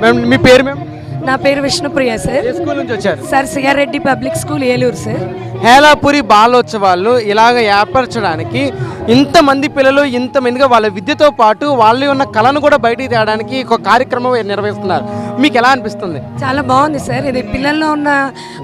Ma'am మీ పేరు ma'am? నా పేరు విష్ణుప్రియ సార్ స్కూల్ నుంచి వచ్చారు? Sir CR Reddy public school Eluru sir Helapuri బాలోత్సవాలు ఇలాగ ఏర్పరచడానికి ఇంతమంది పిల్లలు ఇంతమందిగా వాళ్ళ విద్యతో పాటు వాళ్ళ ఉన్న కళను కూడా బయటికి తేయడానికి ఒక కార్యక్రమం నిర్వహిస్తున్నారు. మీకు ఎలా అనిపిస్తుంది? చాలా బాగుంది సార్ ఇది పిల్లల్లో ఉన్న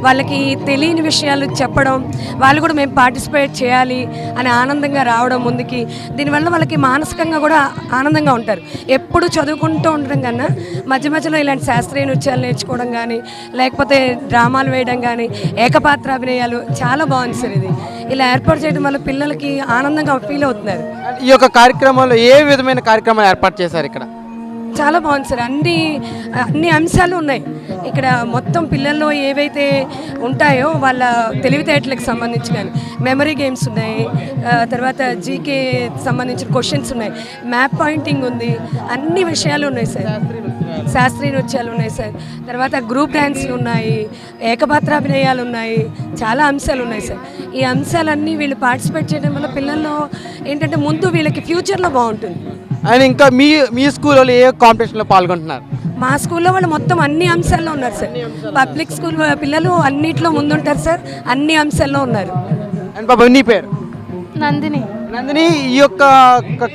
వాళ్ళకి తెలియని విషయాలు చెప్పడం వాళ్ళు కూడా మేము పార్టిసిపేట్ చేయాలి అని ఆనందంగా రావడం ముందుకి దీనివల్ల వాళ్ళకి మానసికంగా కూడా ఆనందంగా ఉంటారు. ఎప్పుడు చదువుకుంటూ ఉండడం కన్నా మధ్య మధ్యలో ఇలాంటి శాస్త్రీయ నృత్యాలు నేర్చుకోవడం కానీ లేకపోతే డ్రామాలు వేయడం కానీ ఏకపాత్ర అభినయాలు చాలా బాగుంది సార్ ఇది. ఇలా ఏర్పాటు చేయడం వల్ల పిల్లలకి ఆనందంగా ఫీల్ అవుతున్నారు. ఈ యొక్క కార్యక్రమంలో ఏ విధమైన కార్యక్రమాలు ఏర్పాటు చేశారు ఇక్కడ? చాలా బాగుంది సార్. అన్ని అన్ని అంశాలు ఉన్నాయి. ఇక్కడ మొత్తం పిల్లల్లో ఏవైతే ఉంటాయో వాళ్ళ తెలివితేటలకు సంబంధించి కానీ మెమరీ గేమ్స్ ఉన్నాయి. తర్వాత జీకే సంబంధించిన క్వశ్చన్స్ ఉన్నాయి. మ్యాప్ పాయింటింగ్ ఉంది. అన్ని విషయాలు ఉన్నాయి సార్. శాస్త్రీయ నృత్యాలు ఉన్నాయి సార్. తర్వాత గ్రూప్ డ్యాన్స్లు ఉన్నాయి ఏకపాత్రాభినయాలు ఉన్నాయి చాలా అంశాలు ఉన్నాయి సార్. ఈ అంశాలన్నీ వీళ్ళు పార్టిసిపేట్ చేయడం వల్ల పిల్లల్లో ఏంటంటే ముందు వీళ్ళకి ఫ్యూచర్లో బాగుంటుంది. అండ్ ఇంకా మీ మీ స్కూల్ వాళ్ళు ఏ కాంపిటీషన్లో పాల్గొంటున్నారు? మా స్కూల్లో వాళ్ళు మొత్తం అన్ని అంశాల్లో ఉన్నారు సార్. పబ్లిక్ స్కూల్ పిల్లలు అన్నిట్లో ముందుంటారు సార్. అన్ని అంశాల్లో ఉన్నారు. అండ్ బాబా నీ పేరు? నందిని. నందిని ఈ యొక్క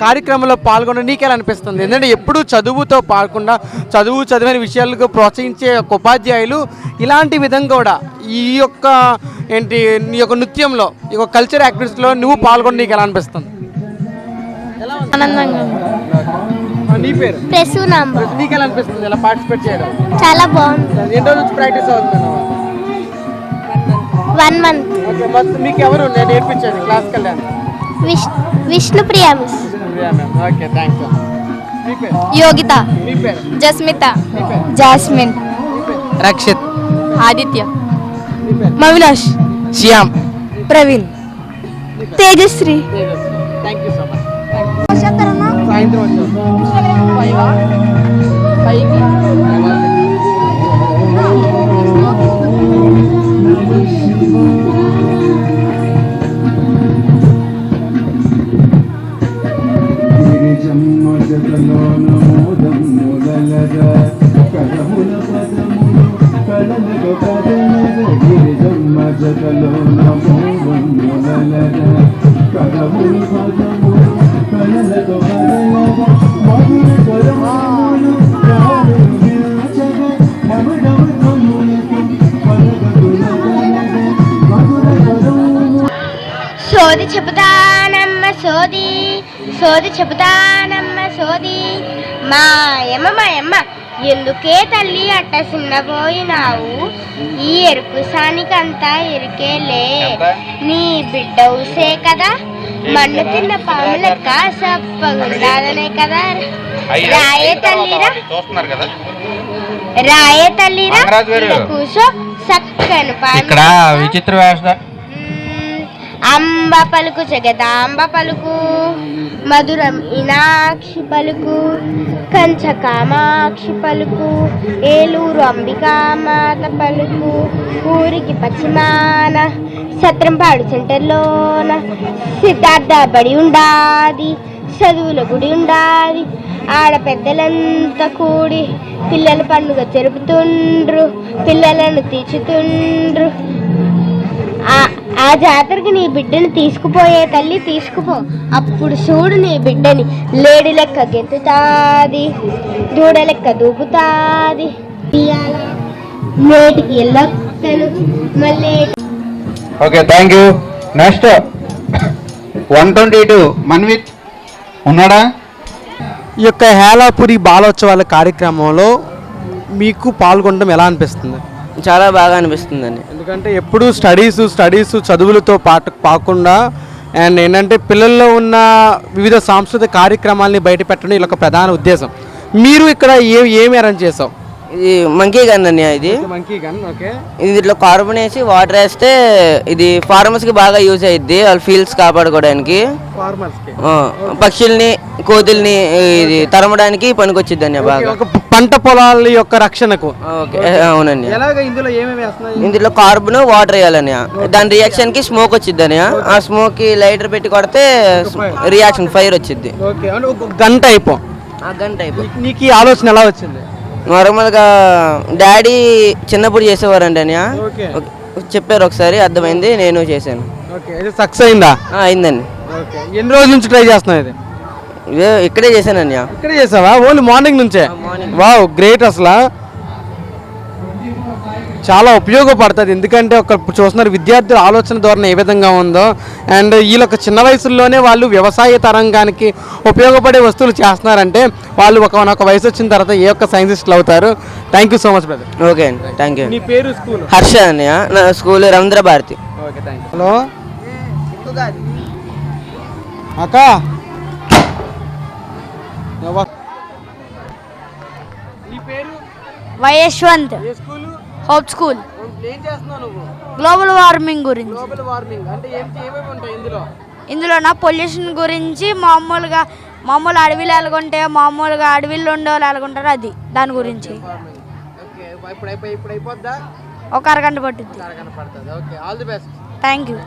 కార్యక్రమంలో పాల్గొన్న నీకెలా అనిపిస్తుంది? ఎందుకంటే ఎప్పుడు చదువుతో పాల్గొకుండా చదువు చదివిన విషయాలకు ప్రోత్సహించే ఒక ఉపాధ్యాయులు ఇలాంటి విధంగా కూడా ఈ యొక్క ఏంటి నీ యొక్క నృత్యంలో ఈ యొక్క కల్చర్ యాక్టివిటీస్లో నువ్వు పాల్గొని నీకు ఎలా అనిపిస్తుంది? ఆనందంగా నీ పేరు? నీకు ఎలా అనిపిస్తుంది ఇలా పార్టిసిపేట్ చేయడం? చాలా బాగుంది. ఎన్ని రోజుల నుంచి ప్రాక్టీస్ అవుతున్నావు? వన్ మంత్ మీకు ఎవరు నేను నేర్పించాను classical dance Vish Vishnupriya miss okay thanks మీ పేరు యోగిత మీ పేరు జస్మిత మీ పేరు జాస్మిన్ రక్షిత్ ఆదిత్య మీ పేరు మవిలాష్ Shyam Praveen Tejashree thank you so much సాయంత్రం వచ్చాం జతలోన మోదమ్ములలగ కదముల పదములు కడలగ కదలగ గిరిజమ్మ జతలోన పదములు కడలగ కదలగ మధుర సోది చెబుతానమ్మ సోది సోది చెబుతానమ్మ సోది మాయమ్మ మాయమ్మ ఎందుకే తల్లి అట్ట చిన్నపోయినావు ఈ ఎరుపు సానికంతా ఎరికేలే నీ బిడ్డ ఊసే కదా. మన్ను తిన్న పాము లెక్క సప్పగుండాదనే కదా. రాయే తల్లిరా. చూస్తున్నారు కదా. రాయే తల్లిరా. కూసో సక్కను ఇక్కడ. విచిత్ర వేష. అంబ పలుకు జగదాంబ పలుకు మధురం ఇనాక్షి పలుకు కంచ కామాక్షి పలుకు ఏలూరు అంబికామాత పలుకు ఊరికి పశ్చిమాన సత్రంపాడు సెంటర్లోన సిద్ధార్థ బడి ఉండాది చదువుల గుడి ఉండాది ఆడ పెద్దలంతా కూడి పిల్లల పండుగ జరుపుతుండ్రు పిల్లలను తీర్చుతుండ్రు. ఆ- జాతరకి నీ బిడ్డని తీసుకుపోయే తల్లి తీసుకుపో. అప్పుడు చూడు నీ బిడ్డని. లేడి లెక్క గెంతుతాది దూడ లెక్క దూకుతాది. నేటికి ఎల్లొక్కను మళ్ళీ okay thank you next one twenty two Manvith ఉన్నాడా? ఈ యొక్క హేలాపురి బాలోత్సవాల కార్యక్రమంలో మీకు పాల్గొనడం ఎలా అనిపిస్తుంది? చాలా బాగా అనిపిస్తుందండి. ఎందుకంటే ఎప్పుడు స్టడీస్ స్టడీస్ చదువులతో పాటు కాకుండా అండ్ ఏంటంటే పిల్లల్లో ఉన్న వివిధ సాంస్కృతిక కార్యక్రమాలని బయట పెట్టడం ఇది ఒక ప్రధాన ఉద్దేశం. మీరు ఇక్కడ ఏ ఏమి అరేంజ్ చేసావు? ఇది మంకీ గన్ అండి ఇది. మంకీ గన్ ఓకే ఇది దీంట్లో కార్బన్ వేసి వాటర్ వేస్తే ఇది farmers కి బాగా యూజ్ అయ్యిద్ది వాళ్ళ ఫీల్డ్స్ కాపాడుకోవడానికి. పక్షుల్ని కోతుల్ని ఇది తరమడానికి పనికొచ్చిద్ది అండి బాగా. పంట పొలాల యొక్క రక్షణకు. ఓకే అవునండి. ఇందులో కార్బన్ వాటర్ వేయాలని దాని రియాక్షన్కి స్మోక్ వచ్చిద్దని ఆ స్మోక్కి లైటర్ పెట్టి కొడితే రియాక్షన్ ఫైర్ ఒక గంట అయిపో ఆ గంట అయిపోయి నీకు ఈ ఆలోచన ఎలా వచ్చింది? నార్మల్గా డాడీ చిన్నప్పుడు చేసేవారండి అని. చెప్పారు ఒకసారి అర్థమైంది నేను చేశాను. సక్సెస్ అయిందా? అయిందండి. ఎన్ని రోజుల నుంచి ట్రై చేస్తున్నావు ఇది? ఇక్కడే చేశానండి. ఇక్కడ చేసావా? ఓన్లీ మార్నింగ్ నుంచే? వావ్ గ్రేట్ అసలు. చాలా ఉపయోగపడుతుంది. ఎందుకంటే ఒక చూస్తున్నారు విద్యార్థుల ఆలోచన ధోరణి ఏ విధంగా ఉందో. అండ్ వీళ్ళొక చిన్న వయసుల్లోనే వాళ్ళు వ్యవసాయ తరంగానికి ఉపయోగపడే వస్తువులు చేస్తున్నారంటే వాళ్ళు ఒక ఒక వయసు వచ్చిన తర్వాత ఏ ఒక్క సైంటిస్టులు అవుతారు. Thank you so much brother okay అండి. థ్యాంక్ యూ నీ పేరు స్కూల్? హర్ష అండి నా school Ravindra Bharathi okay thank hello? అక్క? వైయశ్వంత్ స్కూలు? Hope school. ఏం చేస్తున్నావు నువ్వు? గ్లోబల్ వార్మింగ్ గురించి. గ్లోబల్ వార్మింగ్ అంటే ఏం ఏమేమి ఉంటాయి ఇందులో? ఇందులో నా పొల్యూషన్ గురించి మామూలుగా మామూలు అడవిలు ఎలాగుంటాయో మామూలుగా అడవిలో ఉండే వాళ్ళు ఎలాగుంటారో అది. దాని గురించి. ఓకే ఇప్పుడు అయిపోయి ఇప్పుడు అయిపోద్దా? ఒక అరగంట పట్టుద్ది. కనపడుతుంది okay all the best thank you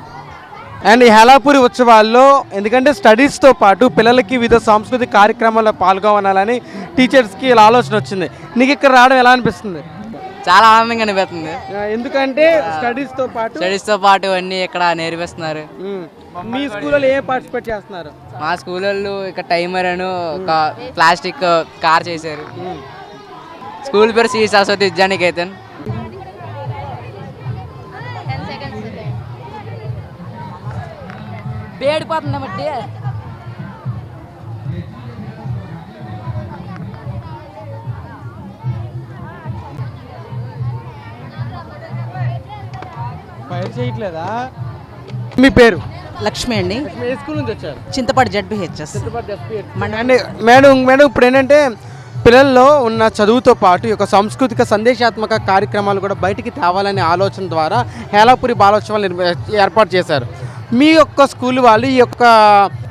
and ఈ హేలాపురి ఉత్సవాల్లో ఎందుకంటే స్టడీస్తో పాటు పిల్లలకి వివిధ సాంస్కృతిక కార్యక్రమాల్లో పాల్గొనాలని టీచర్స్కి ఇలా ఆలోచన వచ్చింది. నీకు ఇక్కడ రావడం ఎలా అనిపిస్తుంది? చాలా ఆనందంగా అనిపిస్తుంది. ఎందుకంటే స్టడీస్తో పాటు స్టడీస్తో పాటు అన్ని ఇక్కడ నేర్పిస్తున్నారు. మీ స్కూల్లో ఏ పార్టిసిపేట్ చేస్తున్నారు? మా స్కూల్లో ఇక టైమర్ అని ఒక ప్లాస్టిక్ కార్ చేశారు. స్కూల్ పేరు శ్రీ సరస్వతి విద్యానికేతన్. వేడిపోతుంది బట్టి ఫైర్ చేయట్లేదా? మీ పేరు? లక్ష్మి అండి. ఏ స్కూల్ నుంచి వచ్చారు? చింతపాటి జడ్బిహెచ్ఎస్ అంటే మేడం మేడం ఇప్పుడు ఏంటంటే పిల్లల్లో ఉన్న చదువుతో పాటు ఈ యొక్క సాంస్కృతిక సందేశాత్మక కార్యక్రమాలు కూడా బయటికి తేవాలనే ఆలోచన ద్వారా హేలాపురి బాలోత్సవాలు ఏర్పాటు చేశారు. మీ యొక్క స్కూల్ వాళ్ళు ఈ యొక్క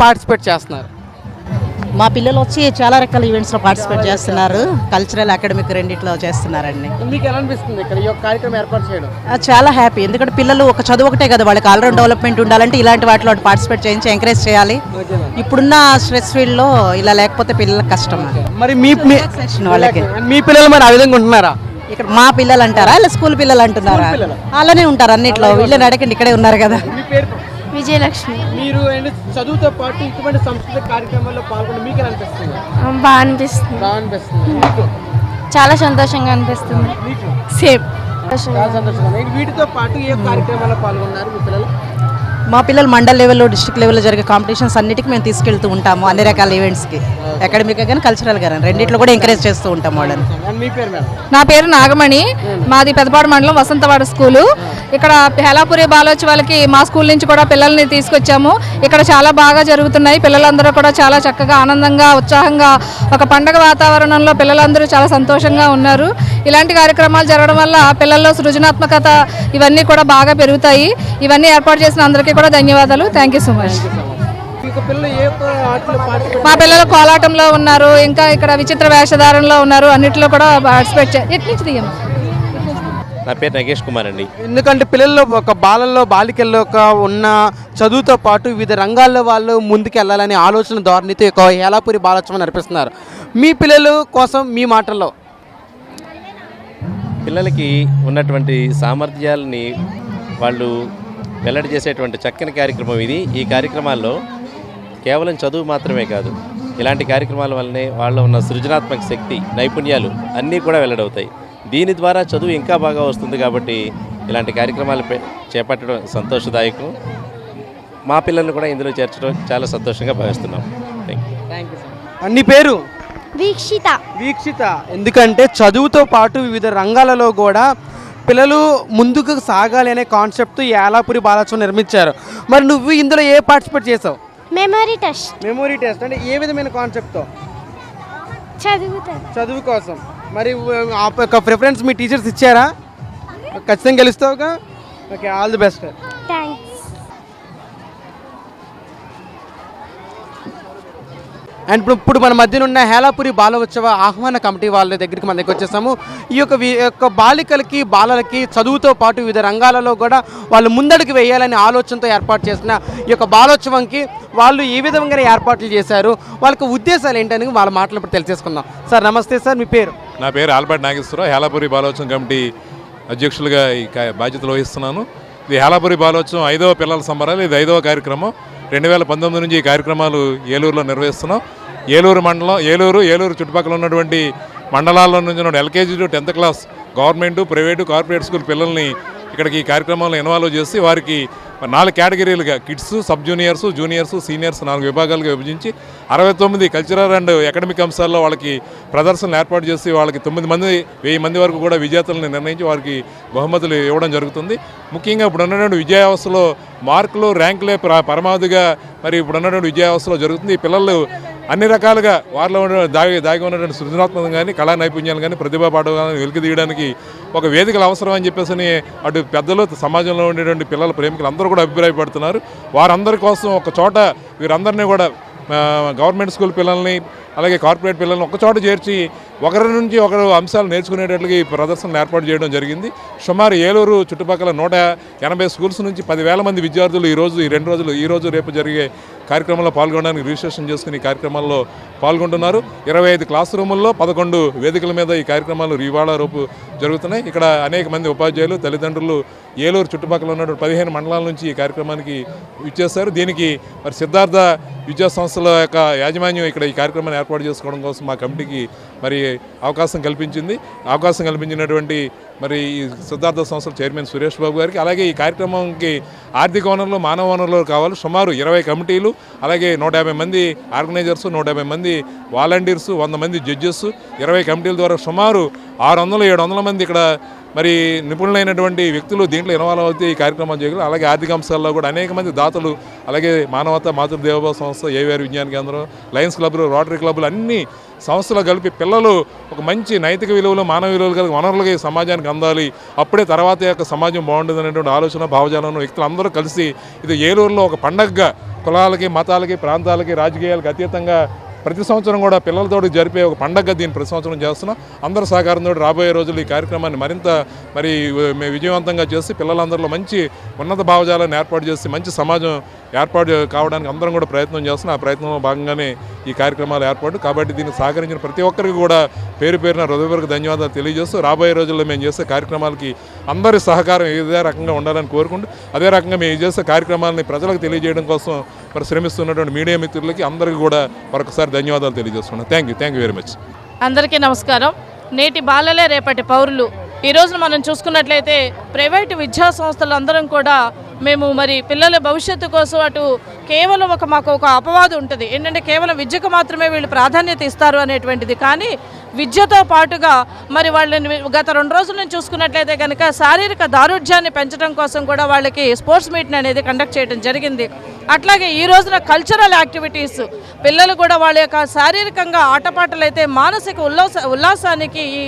పార్టిసిపేట్ చేస్తున్నారు. మా పిల్లలు వచ్చి చాలా రకాల ఈవెంట్స్లో పార్టిసిపేట్ చేస్తున్నారు. కల్చరల్ అకాడమిక్ రెండిట్లో చేస్తున్నారండి. మీకు ఎలా అనిపిస్తుంది ఇక్కడ ఈ యొక్క కార్యక్రమం ఏర్పాటు చేయడం? చాలా హ్యాపీ ఎందుకంటే పిల్లలు ఒక చదువు ఒకటే కదా వాళ్ళకి ఆల్రౌండ్ డెవలప్మెంట్ ఉండాలంటే ఇలాంటి వాటిలో పార్టిసిపేట్ చేయించి ఎంకరేజ్ చేయాలి. ఇప్పుడున్న స్ట్రెస్ ఫీల్డ్లో ఇలా లేకపోతే పిల్లలకు కష్టం. మరి మీ వాళ్ళకి. పిల్లలు మరి ఆ విధంగా ఉంటున్నారా? ఇక్కడ మా పిల్లలు అంటారా? ఇలా స్కూల్ పిల్లలు అంటున్నారా? అలానే ఉంటారు అన్నిట్లో. వీళ్ళని అడగండి ఇక్కడే ఉన్నారు కదా. విజయలక్ష్మి. మీరు చదువుతో పాటు ఇటువంటి సాంస్కృతిక కార్యక్రమాల్లో పాల్గొని మీకు ఎలా అనిపిస్తుంది? బాగా అనిపిస్తుంది. బాగా అనిపిస్తుంది. చాలా సంతోషంగా అనిపిస్తుంది. సేమ్. చాలా సంతోషంగా. వీటితో పాటు ఏ కార్యక్రమాల్లో పాల్గొన్నారు మీ పిల్లలు? మా పిల్లలు మండల్ లెవెల్లో డిస్ట్రిక్ట్ లెవెల్లో జరిగే కాంపిటీషన్స్ అన్నిటికీ మేము తీసుకెళ్తూ ఉంటాము అన్ని రకాల ఈవెంట్స్కి అకాడమిక్ కానీ కల్చరల్ కానీ రెండిట్లో కూడా ఎంకరేజ్ చేస్తూ ఉంటాం వాళ్ళని. నా పేరు నాగమణి. మాది పెదపాడు మండలం వసంతవాడ స్కూలు. ఇక్కడ హేలాపురి బాలోత్సవాలకి మా స్కూల్ నుంచి కూడా పిల్లల్ని తీసుకొచ్చాము. ఇక్కడ చాలా బాగా జరుగుతున్నాయి. పిల్లలందరూ కూడా చాలా చక్కగా ఆనందంగా ఉత్సాహంగా ఒక పండగ వాతావరణంలో పిల్లలందరూ చాలా సంతోషంగా ఉన్నారు. ఇలాంటి కార్యక్రమాలు జరగడం వల్ల పిల్లల్లో సృజనాత్మకత ఇవన్నీ కూడా బాగా పెరుగుతాయి. ఇవన్నీ ఏర్పాటు చేసిన అందరికీ కూడా ధన్యవాదాలు. థ్యాంక్ యూ సో మచ్ పిల్లలు మా పిల్లలు కోలాటంలో ఉన్నారు ఇంకా ఇక్కడ విచిత్ర వేషధారణలో ఉన్నారు అన్నిట్లో కూడా పార్టిసిపేట్ చే ఎటు నుంచి నా పేరు నగేష్ కుమార్ అండి. ఎందుకంటే పిల్లల్లో ఒక బాలల్లో బాలికల్లో ఒక ఉన్న చదువుతో పాటు వివిధ రంగాల్లో వాళ్ళు ముందుకు వెళ్ళాలనే ఆలోచన ధోరణితో ఒక హేలాపురి బాలోత్సవం నడిపిస్తున్నారు. మీ పిల్లలు కోసం మీ మాటల్లో. పిల్లలకి ఉన్నటువంటి సామర్థ్యాలని వాళ్ళు వెల్లడి చేసేటువంటి చక్కని కార్యక్రమం ఇది. ఈ కార్యక్రమాల్లో కేవలం చదువు మాత్రమే కాదు ఇలాంటి కార్యక్రమాల వల్లనే వాళ్ళ ఉన్న సృజనాత్మక శక్తి నైపుణ్యాలు అన్నీ కూడా వెల్లడవుతాయి. దీని ద్వారా చదువు ఇంకా బాగా వస్తుంది కాబట్టి ఇలాంటి కార్యక్రమాలు పె- చేపట్టడం సంతోషదాయకం. మా పిల్లల్ని కూడా ఇందులో చేర్చడం చాలా సంతోషంగా భావిస్తున్నాం. థ్యాంక్ యూ అన్ని పేరు? వీక్షిత. వీక్షిత. ఎందుకంటే చదువుతో పాటు వివిధ రంగాలలో కూడా పిల్లలు ముందుకు సాగాలి అనే కాన్సెప్ట్ యాలాపురి బాలోత్సవం నిర్మించారు. మరి నువ్వు ఇందులో ఏ పార్టిసిపేట్ చేసావు? మెమరీ టెస్ట్ మెమొరీ టెస్ట్ అంటే ఏ విధమైన కాన్సెప్ట్తో చదువుతాను. చదువు కోసం. మరి ఆ యొక్క ప్రిఫరెన్స్ మీ టీచర్స్ ఇచ్చారా? ఖచ్చితంగా గెలుస్తావుగా? Okay all the best and ఇప్పుడు ఇప్పుడు మన మధ్యన ఉన్న హేలాపురి బాలోత్సవ ఆహ్వాన కమిటీ వాళ్ళ దగ్గరికి మన దగ్గర వచ్చేసాము. ఈ యొక్క యొక్క బాలికలకి బాలలకి చదువుతో పాటు వివిధ రంగాలలో కూడా వాళ్ళు ముందడుగు వేయాలనే ఆలోచనతో ఏర్పాటు చేసిన ఈ యొక్క బాలోత్సవంకి వాళ్ళు ఏ విధంగా ఏర్పాట్లు చేశారు వాళ్ళకి ఉద్దేశాలు ఏంటని వాళ్ళ మాటలు ఇప్పుడు తెలిసేసుకుందాం సార్ నమస్తే సార్ మీ పేరు? నా పేరు ఆల్బర్ట్ నాగేశ్వరరావు. హేలాపురి బాలోత్సవం కమిటీ అధ్యక్షులుగా ఈ బాధ్యతలు వహిస్తున్నాను. ఇది హేలాపురి బాలోత్సవం ఐదవ పిల్లల సంబరాలు ఇది ఐదవ కార్యక్రమం. రెండు వేల పంతొమ్మిది నుంచి ఈ కార్యక్రమాలు ఏలూరులో నిర్వహిస్తున్నాం. ఏలూరు మండలం ఏలూరు ఏలూరు చుట్టుపక్కల ఉన్నటువంటి మండలాల్లో నుంచి ఎల్కేజీలు LKG to tenth class government private corporate school పిల్లల్ని ఇక్కడికి ఈ కార్యక్రమంలో ఇన్వాల్వ్ చేసి వారికి నాలుగు కేటగిరీలుగా kids sub juniors juniors seniors నాలుగు విభాగాలుగా విభజించి అరవై తొమ్మిది కల్చరల్ అండ్ అకాడమిక్ అంశాల్లో వాళ్ళకి ప్రదర్శనలు ఏర్పాటు చేసి వాళ్ళకి తొమ్మిది మంది వెయ్యి మంది వరకు కూడా విజేతలను నిర్ణయించి వారికి బహుమతులు ఇవ్వడం జరుగుతుంది. ముఖ్యంగా ఇప్పుడు ఉన్నటువంటి విద్యావ్యవస్థలో మార్కులు ర్యాంకులే పరమావధిగా మరి ఇప్పుడు ఉన్నటువంటి విద్యావ్యవస్థలో జరుగుతుంది. ఈ పిల్లలు అన్ని రకాలుగా వారిలో ఉన్న దాగి దాగి ఉన్నటువంటి సృజనాత్మకం కానీ కళా నైపుణ్యాలు కానీ ప్రతిభా పాఠం కానీ వెలికి తీయడానికి ఒక వేదికలు అవసరం అని చెప్పేసి అటు పెద్దలు సమాజంలో ఉండేటువంటి పిల్లల ప్రేమికులు అందరూ కూడా అభిప్రాయపడుతున్నారు. వారందరి కోసం ఒక చోట వీరందరినీ కూడా గవర్నమెంట్ స్కూల్ పిల్లల్ని అలాగే కార్పొరేట్ పిల్లలను ఒకచోట చేర్చి ఒకరి నుంచి ఒకరు అంశాలు నేర్చుకునేటట్లుగా ఈ ప్రదర్శనలు ఏర్పాటు చేయడం జరిగింది. సుమారు ఏలూరు చుట్టుపక్కల నూట ఎనభై స్కూల్స్ నుంచి పదివేల మంది విద్యార్థులు ఈ రోజు ఈ రెండు రోజులు ఈ రోజు రేపు జరిగే కార్యక్రమంలో పాల్గొనడానికి రిజిస్ట్రేషన్ చేసుకుని ఈ కార్యక్రమాల్లో పాల్గొంటున్నారు. ఇరవై ఐదు క్లాస్ రూముల్లో పదకొండు వేదికల మీద ఈ కార్యక్రమాలు ఇవాళ రూపు జరుగుతున్నాయి. ఇక్కడ అనేక మంది ఉపాధ్యాయులు తల్లిదండ్రులు ఏలూరు చుట్టుపక్కల ఉన్నటువంటి పదిహేను మండలాల నుంచి ఈ కార్యక్రమానికి ఇచ్చేస్తారు దీనికి మరి సిద్ధార్థ విద్యా సంస్థల యొక్క యాజమాన్యం ఇక్కడ ఈ కార్యక్రమాన్ని ఏర్పాటు చేసుకోవడం కోసం మా కమిటీకి మరి అవకాశం కల్పించింది. అవకాశం కల్పించినటువంటి మరి ఈ సిద్ధార్థ సంస్థల చైర్మన్ సురేష్ బాబు గారికి అలాగే ఈ కార్యక్రమంకి ఆర్థిక వనరులు మానవ వనరులు కావాలి. సుమారు ఇరవై కమిటీలు అలాగే నూట యాభై మంది ఆర్గనైజర్స్ నూట యాభై మంది వాలంటీర్స్ వంద మంది జడ్జెస్ ఇరవై కమిటీల ద్వారా సుమారు ఆరు వందల ఏడు వందల మంది ఇక్కడ మరి నిపుణులైనటువంటి వ్యక్తులు దీంట్లో ఇన్వాల్వ్ అవుతే ఈ కార్యక్రమం చేయగలరు. అలాగే ఆర్థిక అంశాల్లో కూడా అనేక మంది దాతలు అలాగే మానవత మాతృదేవభావ సంస్థ ఏవిఆర్ విజ్ఞాన కేంద్రం లయన్స్ క్లబ్లు రోటరీ క్లబ్లు అన్ని సంస్థలు కలిపి పిల్లలు ఒక మంచి నైతిక విలువలు మానవ విలువలు కలిగి వనరులుగా ఈ సమాజానికి అందాలి. అప్పుడే తర్వాత యొక్క సమాజం బాగుంటుంది అనేటువంటి ఆలోచన భావజాలను వ్యక్తులు అందరూ కలిసి ఇది ఏలూరులో ఒక పండగగా కులాలకి మతాలకి ప్రాంతాలకి రాజకీయాలకు అతీతంగా ప్రతి సంవత్సరం కూడా పిల్లలతో జరిపే ఒక పండగ దీన్ని ప్రతి సంవత్సరం చేస్తున్నాం. అందరి సహకారంతో రాబోయే రోజులు ఈ కార్యక్రమాన్ని మరింత మరి మే- విజయవంతంగా చేసి పిల్లలందరిలో మంచి ఉన్నత భావజాలను ఏర్పాటు చేసి మంచి సమాజం ఏర్పాటు కావడానికి అందరం కూడా ప్రయత్నం చేస్తున్నాం. ఆ ప్రయత్నంలో భాగంగానే ఈ కార్యక్రమాలు ఏర్పాటు. కాబట్టి దీనికి సహకరించిన ప్రతి ఒక్కరికి కూడా పేరు పేరున హృదయపూర్వక ధన్యవాదాలు తెలియజేస్తూ రాబోయే రోజుల్లో మేము చేసే కార్యక్రమాలకి అందరి సహకారం ఇదే రకంగా ఉండాలని కోరుకుంటూ అదే రకంగా మేము చేసే కార్యక్రమాలని ప్రజలకు తెలియజేయడం కోసం మరి శ్రమిస్తున్నటువంటి మీడియా మిత్రులకి అందరికీ కూడా మరొకసారి ధన్యవాదాలు తెలియజేస్తున్నాను. Thank you thank you very much అందరికీ నమస్కారం. నేటి బాలలే రేపటి పౌరులు. ఈ రోజున మనం చూసుకున్నట్లయితే ప్రైవేటు విద్యా సంస్థలు అందరం కూడా మేము మరి పిల్లల భవిష్యత్తు కోసం అటు కేవలం ఒక మాకు ఒక అపవాదం ఉంటుంది. ఏంటంటే కేవలం విద్యకు మాత్రమే వీళ్ళు ప్రాధాన్యత ఇస్తారు అనేటువంటిది. కానీ విద్యతో పాటుగా మరి వాళ్ళని గత రెండు రోజుల నుంచి చూసుకున్నట్లయితే కనుక శారీరక దారుఢ్యాన్ని పెంచడం కోసం కూడా వాళ్ళకి స్పోర్ట్స్ మీట్ని అనేది కండక్ట్ చేయడం జరిగింది. అట్లాగే ఈ రోజున కల్చరల్ యాక్టివిటీస్ పిల్లలు కూడా వాళ్ళ యొక్క శారీరకంగా ఆటపాటలు అయితే మానసిక ఉల్లాస ఉల్లాసానికి ఈ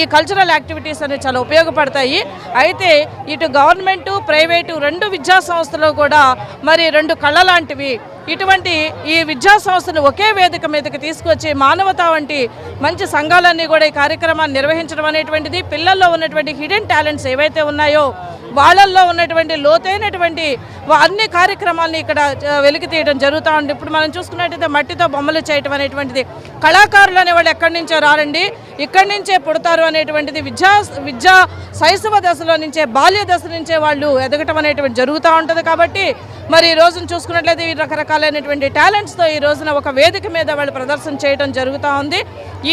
ఈ కల్చరల్ యాక్టివిటీస్ అనేవి చాలా ఉపయోగపడతాయి. అయితే ఇటు గవర్నమెంటు ప్రైవేటు రెండు విద్యా సంస్థలు కూడా మరి రెండు కళ లాంటివి. ఇటువంటి ఈ విద్యా సంస్థను ఒకే వేదిక మీదకి తీసుకొచ్చి మానవత వంటి మంచి సంఘాలన్నీ కూడా ఈ కార్యక్రమాన్ని నిర్వహించడం అనేటువంటిది పిల్లల్లో ఉన్నటువంటి హిడెన్ టాలెంట్స్ ఏవైతే ఉన్నాయో వాళ్ళల్లో ఉన్నటువంటి లోతైనటువంటి అన్ని కార్యక్రమాలని ఇక్కడ వెలికి తీయడం జరుగుతూ ఉంది. ఇప్పుడు మనం చూసుకున్నట్టయితే మట్టితో బొమ్మలు చేయటం అనేటువంటిది కళాకారులు అనేవాళ్ళు ఎక్కడి నుంచో రారండి. ఇక్కడి నుంచే పుడతారు అనేటువంటిది విద్యా విద్యా శైశవ దశలో నుంచే బాల్య దశ నుంచే వాళ్ళు ఎదగటం అనేటువంటి జరుగుతూ ఉంటుంది కాబట్టి మరి ఈ రోజున చూసుకున్నట్లయితే ఈ రకరకాలైనటువంటి టాలెంట్స్తో ఈ రోజున ఒక వేదిక మీద వాళ్ళు ప్రదర్శన చేయడం జరుగుతూ ఉంది.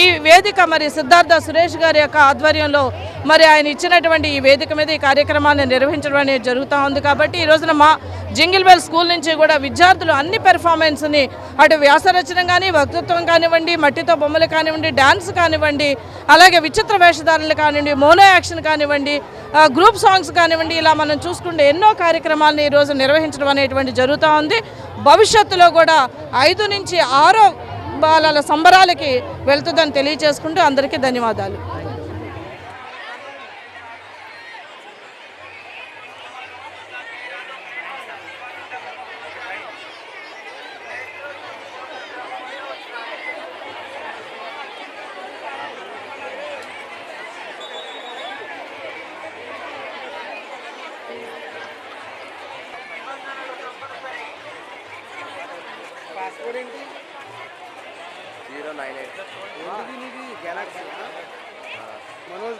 ఈ వేదిక మరి సిద్ధార్థ సురేష్ గారి యొక్క ఆధ్వర్యంలో మరి ఆయన ఇచ్చినటువంటి ఈ వేదిక మీద ఈ కార్యక్రమాన్ని నిర్వహించడం అనేది జరుగుతూ ఉంది కాబట్టి ఈ రోజున మా జింగిల్ బెల్ స్కూల్ నుంచి కూడా విద్యార్థులు అన్ని పెర్ఫార్మెన్స్ని అటు వ్యాసరచన కానీ వక్తృత్వం కానివ్వండి మట్టితో బొమ్మలు కానివ్వండి డ్యాన్స్ కానివ్వండి అలాగే విచిత్ర వేషధారణలు కానివ్వండి మోనో యాక్షన్ కానివ్వండి గ్రూప్ సాంగ్స్ కానివ్వండి ఇలా మనం చూసుకుంటే ఎన్నో కార్యక్రమాలను ఈ రోజు నిర్వహించడం అనేటువంటి జరుగుతూ ఉంది. భవిష్యత్తులో కూడా ఐదు నుంచి ఆరో బాలల సంబరాలకి వెళ్తుందని తెలియజేసుకుంటూ అందరికీ ధన్యవాదాలు.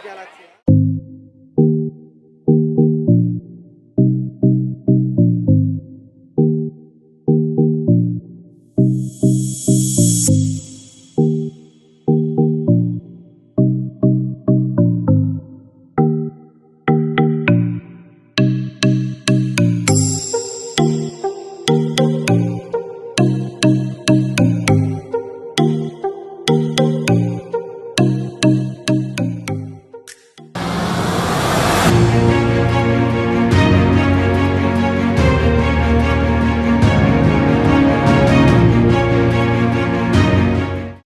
Galaxy.